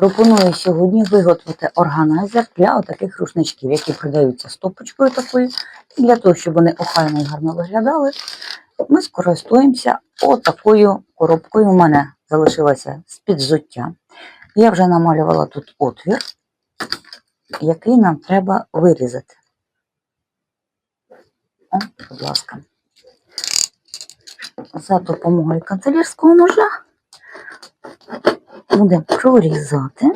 Пропоную сьогодні виготовити органайзер для отаких рушничків, які продаються стопочкою такою. І для того, щоб вони охайно і гарно виглядали, ми скористуємося отакою коробкою. У мене залишилася з-під взуття. Я вже намалювала тут отвір, який нам треба вирізати. О, будь ласка. За допомогою канцелярського ножа будемо прорізати.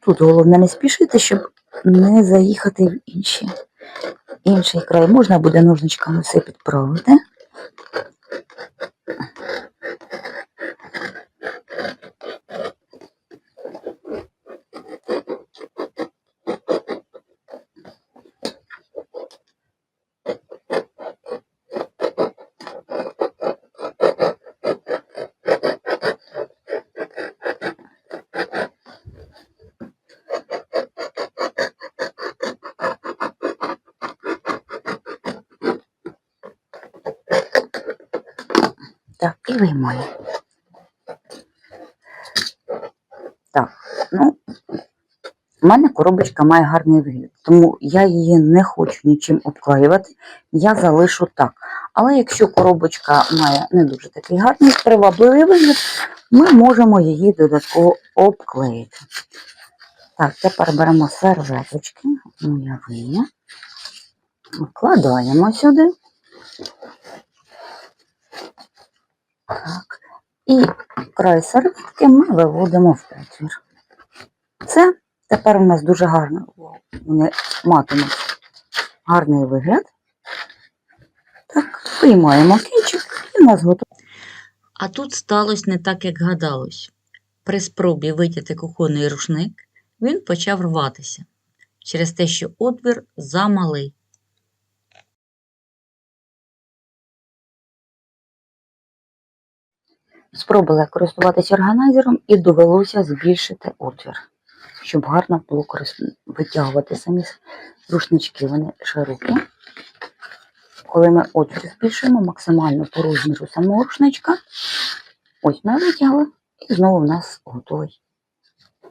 Тут головне не спішити, щоб не заїхати в інші, інший край. Можна буде ножничками все підправити. Так, і виймаю. Так, ну, в мене коробочка має гарний вигляд, тому я її не хочу нічим обклеювати, я залишу так. Але якщо коробочка має не дуже такий гарний привабливий вигляд, ми можемо її додатково обклеїти. Так, тепер беремо серветочки, моя вия, вкладаємо сюди. Так. І край серветки ми виводимо в отвір. Це тепер у нас дуже гарно. Вони матимуть гарний вигляд. Так, виймаємо кінчик і у нас готово. А тут сталося не так, як гадалось. При спробі витягти кухонний рушник він почав рватися через те, що отвір замалий. Спробувала користуватися органайзером і довелося збільшити отвір, щоб гарно було витягувати самі рушнички. Вони широкі. Коли ми отвір збільшуємо максимально по розміру самого рушничка, ось ми витягли, і знову в нас готовий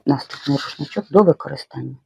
наступний рушничок до використання.